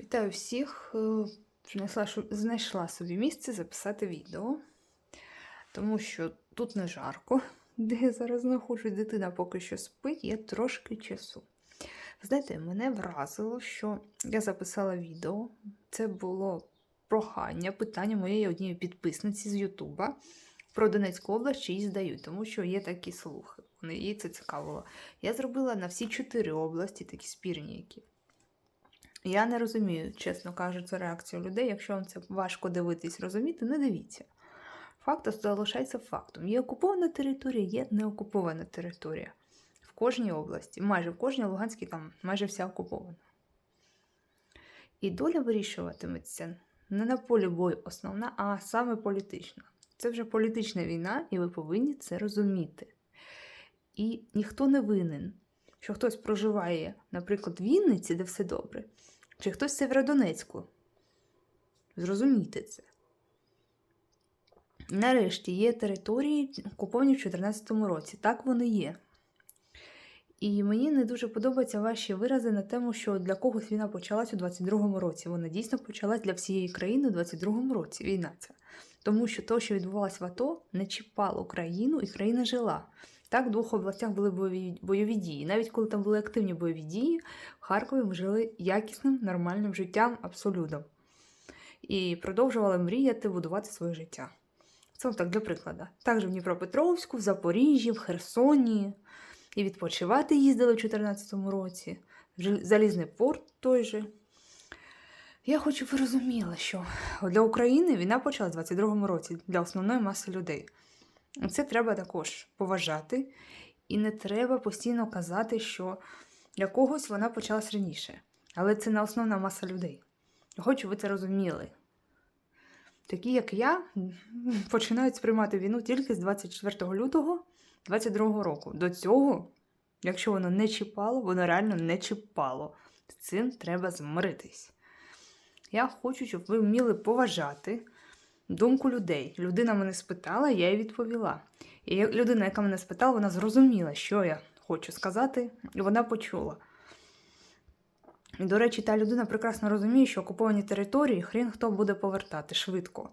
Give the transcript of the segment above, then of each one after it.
Вітаю всіх. Е, Знайшла, знайшла собі місце записати відео, тому що тут не жарко, де я зараз знаходжусь, дитина поки що спить, є трошки часу. Знаєте, мене вразило, що я записала відео. Це було прохання, питання моєї однієї підписниці з Ютуба про Донецьку область, чи її здають, тому що є такі слухи. Вони їй це цікавило. Я зробила на всі чотири області такі спірні, які. Я не розумію, чесно кажучи, реакцію людей. Якщо вам це важко дивитись, розуміти, не дивіться. Факт залишається фактом. Є окупована територія, є неокупована територія. В кожній області, майже в кожній Луганській там майже вся окупована. І доля вирішуватиметься не на полі бою основна, а саме політична. Це вже політична війна, і ви повинні це розуміти. І ніхто не винен, що хтось проживає, наприклад, в Вінниці, де все добре, чи хтось в Северодонецьку. Зрозумійте це. Нарешті є території, окуповані в 2014 році. Так вони є. І мені не дуже подобаються ваші вирази на тему, що для когось війна почалась у 22-му році. Вона дійсно почалась для всієї країни у 22-му році. Війна ця. Тому що те, що відбувалося в АТО, не чіпало країну, і країна жила. Так, в двох областях були бойові, бойові дії. Навіть коли там були активні бойові дії, в Харкові ми жили якісним, нормальним життям абсолютно. І продовжували мріяти, будувати своє життя. Це так для прикладу. Також в Дніпропетровську, в Запоріжжі, в Херсоні. І відпочивати їздили в 2014 році. Залізний порт той же. Я хочу, ви розуміли, що для України війна почалась у 22-му році для основної маси людей. Це треба також поважати, і не треба постійно казати, що для когось вона почалась раніше. Але це не основна маса людей. Хочу, ви це розуміли. Такі, як я, починають сприймати війну тільки з 24 лютого 22 року. До цього, якщо воно не чіпало, воно реально не чіпало. З цим треба змиритись. Я хочу, щоб ви вміли поважати думку людей. Людина мене спитала, я їй відповіла. І людина, яка мене спитала, вона зрозуміла, що я хочу сказати, і вона почула. І, до речі, та людина прекрасно розуміє, що окуповані території хрін хто буде повертати швидко.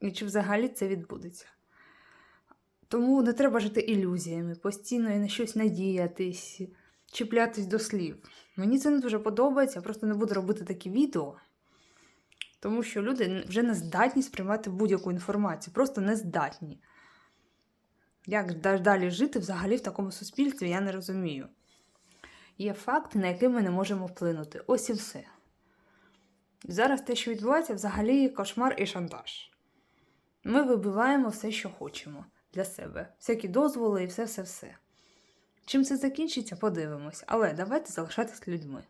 І чи взагалі це відбудеться. Тому не треба жити ілюзіями, постійно і на щось надіятись, чіплятись до слів. Мені це не дуже подобається, я просто не буду робити такі відео, тому що люди вже не здатні сприймати будь-яку інформацію, просто не здатні. Як далі жити взагалі в такому суспільстві, я не розумію. Є факти, на які ми не можемо вплинути. Ось і все. Зараз те, що відбувається, взагалі кошмар і шантаж. Ми вибиваємо все, що хочемо для себе. Всякі дозволи і все-все-все. Чим це закінчиться, подивимось. Але давайте залишатись людьми.